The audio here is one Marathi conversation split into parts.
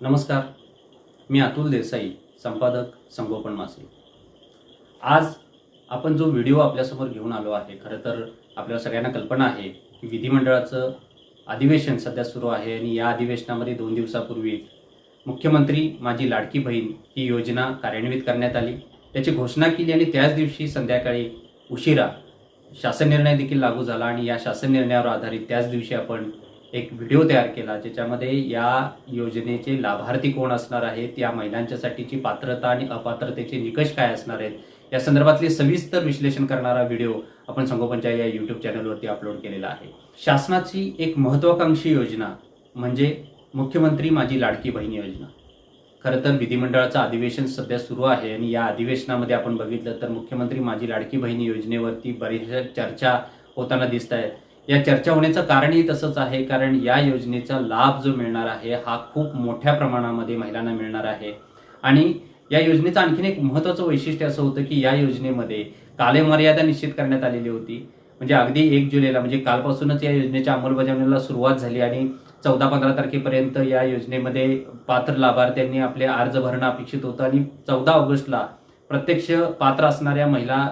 नमस्कार. मी अतुल देसाई संपादक संगोपन मासे. आज आपण जो व्हिडिओ आपल्यासमोर घेऊन आलो आहे खरं तर आपल्या सगळ्यांना कल्पना आहे की विधिमंडळाचं अधिवेशन सध्या सुरू आहे आणि या अधिवेशनामध्ये दोन दिवसापूर्वी मुख्यमंत्री माझी लाडकी बहीण ही योजना कार्यान्वित करण्यात आली. त्याची घोषणा केली आणि त्याच दिवशी संध्याकाळी उशिरा शासन निर्णय देखील लागू झाला आणि या शासन निर्णयावर आधारित त्याच दिवशी आपण एक व्हिडिओ तयार केला ज्याच्यामध्ये या योजनेचे लाभार्थी कोण असणार आहेत या महिलांच्यासाठीची पात्रता आणि अपात्रतेचे निकष काय असणार आहेत या संदर्भातले सविस्तर विश्लेषण करणारा व्हिडिओ आपण संगोपनच्या या यूट्यूब चॅनलवरती अपलोड केलेला आहे. शासनाची एक महत्वाकांक्षी योजना म्हणजे मुख्यमंत्री माझी लाडकी बहीण योजना. खरं तर विधिमंडळाचं अधिवेशन सध्या सुरू आहे आणि या अधिवेशनामध्ये आपण बघितलं तर मुख्यमंत्री माझी लाडकी बहीण योजनेवरती बऱ्याचशा चर्चा होताना दिसत आहेत या चर्चा होण्याचं कारणही तसंच आहे कारण या योजनेचा लाभ जो मिळणार आहे हा खूप मोठ्या प्रमाणामध्ये महिलांना मिळणार आहे. आणि या योजनेचं आणखीन एक महत्त्वाचं वैशिष्ट्य असं होतं की या योजनेमध्ये कालमर्यादा निश्चित करण्यात आलेली होती. म्हणजे अगदी एक जुलैला म्हणजे कालपासूनच या योजनेच्या अंमलबजावणीला सुरुवात झाली आणि चौदा पंधरा तारखेपर्यंत या योजनेमध्ये पात्र लाभार्थ्यांनी आपले अर्ज भरणं अपेक्षित होतं आणि चौदा ऑगस्टला प्रत्यक्ष पात्र असणाऱ्या महिला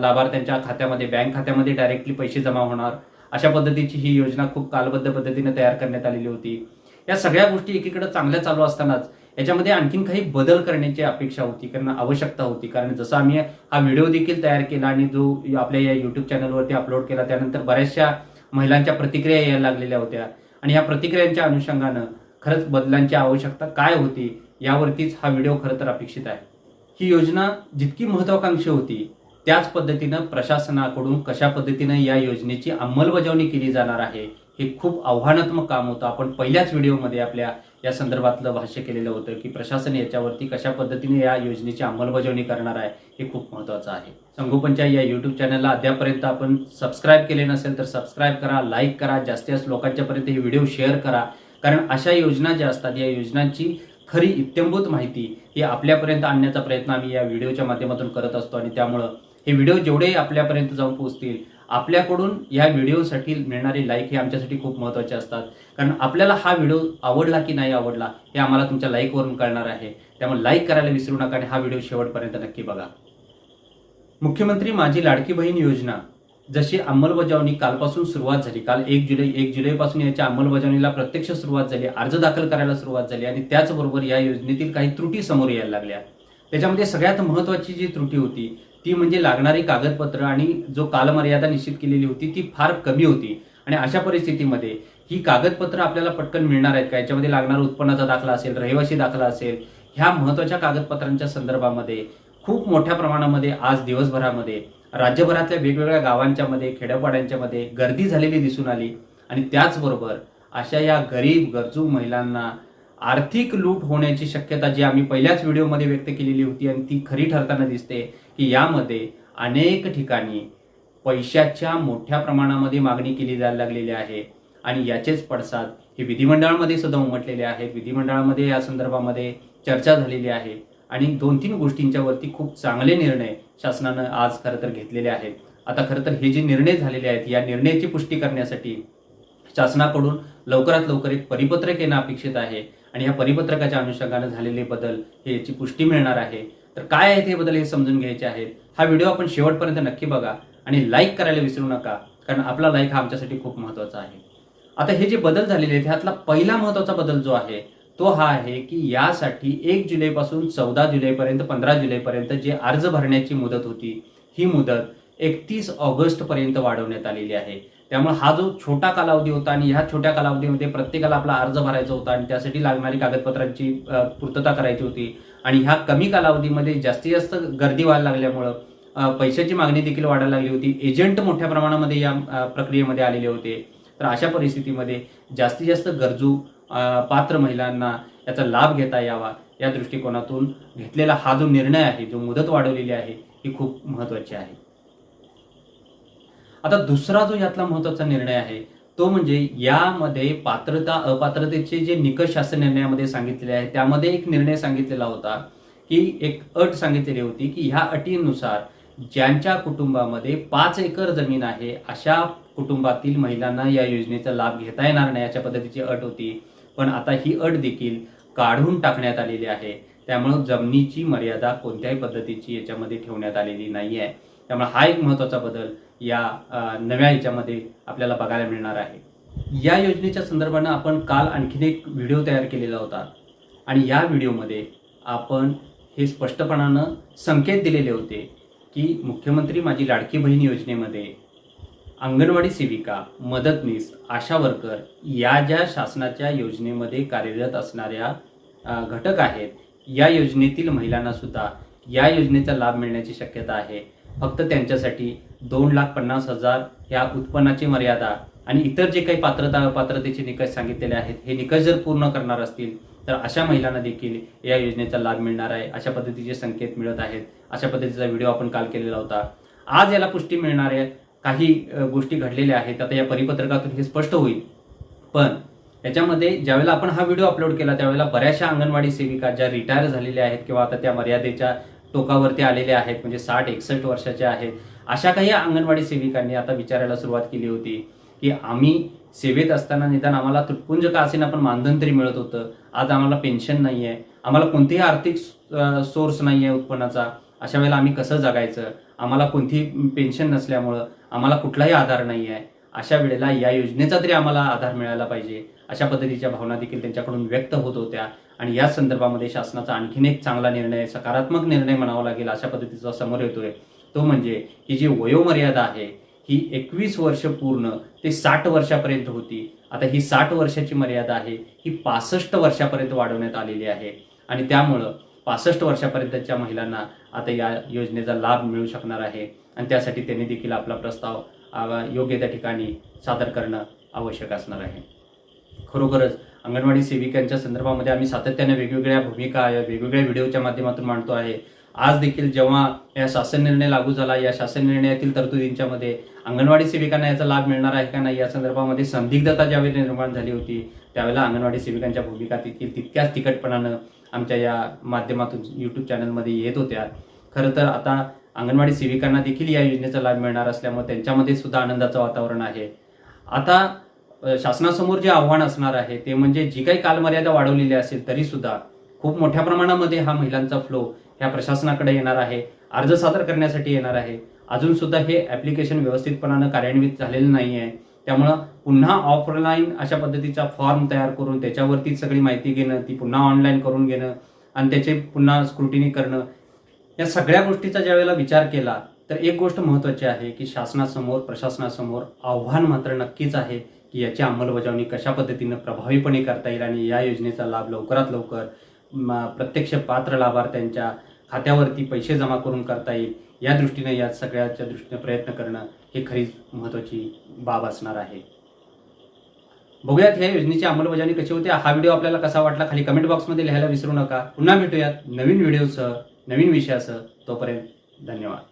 लाभार्थ्यांच्या खात्यामध्ये बँक खात्यामध्ये डायरेक्टली पैसे जमा होणार. अशा पद्धतीची ही योजना खूप कालबद्ध पद्धतीने तयार करण्यात आलेली होती. या सगळ्या गोष्टी एकीकडे चांगल्या चालू असतानाच याच्यामध्ये आणखीन काही बदल करण्याची अपेक्षा होती कारण आवश्यकता होती. कारण जसं आम्ही हा व्हिडिओ देखील तयार केला आणि जो आपल्या या युट्यूब चॅनलवरती अपलोड केला त्यानंतर बऱ्याचशा महिलांच्या प्रतिक्रिया यायला लागलेल्या होत्या. आणि या प्रतिक्रियांच्या अनुषंगानं खरंच बदलांची आवश्यकता काय होती यावरतीच हा व्हिडिओ खरं तर अपेक्षित आहे. ही योजना जितकी महत्वाकांक्षी होती त्याच पद्धतीनं प्रशासनाकडून कशा पद्धतीनं या योजनेची अंमलबजावणी केली जाणार आहे हे खूप आव्हानात्मक काम होतं. आपण पहिल्याच व्हिडिओमध्ये आपल्या या संदर्भातलं भाष्य केलेलं होतं की प्रशासन याच्यावरती कशा पद्धतीने या योजनेची अंमलबजावणी करणार आहे हे खूप महत्त्वाचं आहे. संगोपनच्या या यूट्यूब चॅनलला अद्यापर्यंत आपण सबस्क्राईब केले नसेल तर सबस्क्राईब करा लाईक करा जास्तीत जास्त लोकांच्यापर्यंत हे व्हिडिओ शेअर करा. कारण अशा योजना ज्या असतात या योजनांची खरी इत्यंभूत माहिती ही आपल्यापर्यंत आणण्याचा प्रयत्न आम्ही या व्हिडिओच्या माध्यमातून करत असतो आणि त्यामुळं हे व्हिडिओ जेवढे आपल्यापर्यंत जाऊन पोहोचतील आपल्याकडून या व्हिडिओसाठी मिळणारे लाईक हे आमच्यासाठी खूप महत्त्वाचे असतात. कारण आपल्याला हा व्हिडिओ आवडला की नाही आवडला हे आम्हाला तुमच्या लाईकवरून कळणार आहे. त्यामुळे लाईक करायला विसरू नका आणि हा व्हिडिओ शेवटपर्यंत नक्की बघा. मुख्यमंत्री माझी लाडकी बहीण योजना. जशी अंमलबजावणी कालपासून सुरुवात झाली काल एक जुलै एक जुलैपासून याच्या अंमलबजावणीला प्रत्यक्ष सुरुवात झाली अर्ज दाखल करायला सुरुवात झाली आणि त्याचबरोबर या योजनेतील काही त्रुटी समोर यायला लागल्या. त्याच्यामध्ये सगळ्यात महत्त्वाची जी त्रुटी होती ती म्हणजे लागणारी कागदपत्र आणि जो कालमर्यादा निश्चित केलेली होती ती फार कमी होती. आणि अशा परिस्थितीमध्ये ही कागदपत्र आपल्याला पटकन मिळणार आहेत का? याच्यामध्ये लागणारा उत्पन्नाचा दाखला असेल रहिवासी दाखला असेल ह्या महत्त्वाच्या कागदपत्रांच्या संदर्भामध्ये खूप मोठ्या प्रमाणामध्ये आज दिवसभरामध्ये राज्यभरातल्या वेगवेगळ्या गावांच्या मध्ये खेड्यापाड्यांच्या मध्ये गर्दी झालेली दिसून आली. आणि त्याचबरोबर अशा या गरीब गरजू महिलांना आर्थिक लूट होण्याची शक्यता जी आम्ही पहिल्याच व्हिडिओमध्ये व्यक्त केलेली होती आणि ती खरी ठरताना दिसते की यामध्ये अनेक ठिकाणी पैशाच्या मोठ्या प्रमाणामध्ये मागणी केली जायला लागलेली आहे आणि याचेच पडसाद हे विधिमंडळामध्ये सुद्धा उमटलेले आहेत. विधिमंडळामध्ये या संदर्भामध्ये चर्चा झालेली आहे आणि दोन तीन गोष्टींच्या वरती खूप चांगले निर्णय शासनानं आज खरं तर घेतलेले आहेत. आता खरं तर हे जे निर्णय झालेले आहेत या निर्णयाची पुष्टी करण्यासाठी शासनाकडून लवकरात लवकर एक परिपत्रक येणं अपेक्षित आहे. आणि या परिपत्रकाच्या अनुषंगानं झालेले बदल हे याची पुष्टी मिळणार आहे. तर काय आहेत हे बदल हे समजून घ्यायचे आहेत? हा व्हिडिओ आपण शेवटपर्यंत नक्की बघा आणि लाईक करायला विसरू नका कारण आपला लाईक हा आमच्यासाठी खूप महत्त्वाचा आहे. आता हे जे बदल झालेले आहेत ह्यातला पहिला महत्त्वाचा बदल जो आहे तो हा आहे की यासाठी एक जुलैपासून चौदा जुलैपर्यंत पंधरा जुलैपर्यंत जे अर्ज भरण्याची मुदत होती ही मुदत एकतीस ऑगस्ट पर्यंत वाढवण्यात आलेली आहे. त्यामुळे हा जो छोटा कालावधी होता आणि ह्या छोट्या कालावधीमध्ये प्रत्येकाला आपला अर्ज भरायचा होता आणि त्यासाठी लागणारी कागदपत्रांची पूर्तता करायची होती. आणि ह्या कमी कालावधीमध्ये जास्तीत जास्त गर्दी व्हायला लागल्यामुळं पैशाची मागणी देखील वाढायला लागली होती. एजंट मोठ्या प्रमाणामध्ये या प्रक्रियेमध्ये आलेले होते. तर अशा परिस्थितीमध्ये जास्तीत जास्त गरजू पात्र महिलांना याचा लाभ घेता यावा या दृष्टिकोनातून घेतलेला हा जो निर्णय आहे जो मुदत वाढवलेली आहे ही खूप महत्वाची आहे. आता दुसरा जो यातला महत्त्वाचा निर्णय आहे तो म्हणजे यामध्ये पात्रता अपात्रतेचे जे निकष शासन निर्णयामध्ये सांगितलेले आहे त्यामध्ये एक निर्णय सांगितलेला होता की एक अट सांगितलेली होती की ह्या अटीनुसार ज्यांच्या कुटुंबामध्ये पाच एकर जमीन आहे अशा कुटुंबातील महिलांना या योजनेचा लाभ घेता येणार नाही अशा पद्धतीची अट होती. पण आता ही अट देखील काढून टाकण्यात आलेली आहे. त्यामुळं जमिनीची मर्यादा कोणत्याही पद्धतीची याच्यामध्ये ठेवण्यात आलेली नाही आहे त्यामुळे हा एक महत्त्वाचा बदल या नव्या याच्यामध्ये आपल्याला बघायला मिळणार आहे. या योजनेच्या संदर्भानं आपण काल आणखीन एक व्हिडिओ तयार केलेला होता. आणि या व्हिडिओमध्ये आपण हे स्पष्टपणानं संकेत दिलेले होते की मुख्यमंत्री माझी लाडकी बहीण योजनेमध्ये अंगणवाडी सेविका मदतनीस आशा वर्कर या ज्या शासनाच्या योजनेमध्ये कार्यरत असणाऱ्या घटक आहेत या योजनेतील महिलांनासुद्धा या योजनेचा लाभ मिळण्याची शक्यता आहे. फक्त त्यांच्यासाठी दोन लाख पन्नास हजार ह्या उत्पन्नाची मर्यादा आणि इतर जे काही पात्रता पात्रतेचे निकष सांगितलेले आहेत हे निकष जर पूर्ण करणार असतील तर अशा महिलांना देखील या योजनेचा लाभ मिळणार आहे. अशा पद्धतीचे संकेत मिळत आहेत. अशा पद्धतीचा व्हिडिओ आपण काल केलेला होता. आज याला पुष्टी मिळणार आहे. काही गोष्टी घडलेल्या आहेत. आता या परिपत्रकातून हे स्पष्ट होईल. पण याच्यामध्ये ज्यावेळेला आपण हा व्हिडिओ अपलोड केला त्यावेळेला बऱ्याचशा अंगणवाडी सेविका ज्या रिटायर झालेल्या आहेत किंवा आता त्या मर्यादेच्या टोकावरती आलेले आहेत म्हणजे साठ एकसष्ट वर्षाचे आहेत. अशा काही अंगणवाडी सेविकांनी आता विचारायला सुरुवात केली होती की आम्ही सेवेत असताना निदान आम्हाला तुटपुंज का असेना पण मानधन तरी मिळत होतं. आज आम्हाला पेन्शन नाही आहे आम्हाला कोणतेही आर्थिक सोर्स नाही आहे उत्पन्नाचा. अशा वेळेला आम्ही कसं जगायचं? आम्हाला कोणतीही पेन्शन नसल्यामुळं आम्हाला कुठलाही आधार नाही आहे अशा वेळेला या योजनेचा तरी आम्हाला आधार मिळायला पाहिजे. अशा पद्धतीच्या भावना देखील त्यांच्याकडून व्यक्त होत होत्या. आणि या संदर्भामध्ये शासनाचा आणखीन एक चांगला निर्णय सकारात्मक निर्णय म्हणावा लागेल अशा पद्धतीचा समोर येतोय. तो म्हणजे ही जी वयोमर्यादा आहे ही एकवीस वर्ष पूर्ण ते साठ वर्षापर्यंत होती. आता ही साठ वर्षाची मर्यादा आहे ही पासष्ट वर्षापर्यंत वाढवण्यात आलेली आहे. आणि त्यामुळं पासष्ट वर्षापर्यंतच्या महिलांना आता या योजनेचा लाभ मिळू शकणार आहे. आणि त्यासाठी त्यांनी देखील आपला प्रस्ताव योग्य त्या ठिकाणी सादर करणं आवश्यक असणार आहे. खरोखरच अंगणवाडी सेविकांच्या संदर्भामध्ये आम्ही सातत्याने वेगवेगळ्या भूमिका या वेगवेगळ्या व्हिडिओच्या माध्यमातून मांडतो आहे. आज देखील जेव्हा या शासन निर्णय लागू झाला या शासन निर्णयातील तरतुदींच्या मध्ये अंगणवाडी सेविकांना याचा लाभ मिळणार आहे का नाही या संदर्भामध्ये संदिग्धता ज्यावेळी निर्माण झाली होती त्यावेळेला अंगणवाडी सेविकांच्या भूमिका देखील तितक्याच तिखटपणानं आमच्या या माध्यमातून यूट्यूब चॅनलमध्ये येत होत्या. खरं तर आता अंगणवाडी सेविकांना देखील या योजनेचा लाभ मिळणार असल्यामुळे त्यांच्यामध्ये सुद्धा आनंदाचं वातावरण आहे. आता शासनासमोर जे आव्हान असणार आहे ते म्हणजे जी काही कालमर्यादा वाढवलेली असेल तरी सुद्धा खूप मोठ्या प्रमाणामध्ये हा महिलांचा फ्लो ह्या प्रशासनाकडे येणार आहे अर्ज सादर करण्यासाठी येणार आहे. अजून सुद्धा हे ऍप्लिकेशन व्यवस्थितपणानं कार्यान्वित झालेलं नाही आहे त्यामुळं पुन्हा ऑफलाईन अशा पद्धतीचा फॉर्म तयार करून त्याच्यावरती सगळी माहिती घेणं ती पुन्हा ऑनलाईन करून घेणं आणि त्याचे पुन्हा स्क्रुटिनी करणं या सगळ्या गोष्टीचा ज्यावेळेला विचार केला तर एक गोष्ट महत्वाची आहे की शासनासमोर प्रशासनासमोर आव्हान मात्र नक्कीच आहे की याची अंमलबजावणी कशा पद्धतीनं प्रभावीपणे करता येईल आणि या योजनेचा लाभ लवकरात लवकर प्रत्यक्ष पात्र लाभार्थ्यांच्या खात्यावरती पैसे जमा करून करता येईल या दृष्टीने या सगळ्याच्या दृष्टीने प्रयत्न करणं हे खरीच महत्त्वाची बाब असणार आहे. बघूयात ह्या योजनेची अंमलबजावणी कशी होते. हा व्हिडिओ आपल्याला कसा वाटला खाली कमेंट बॉक्समध्ये लिहायला विसरू नका. पुन्हा भेटूयात नवीन व्हिडिओसह नवीन विषयासह. तोपर्यंत धन्यवाद.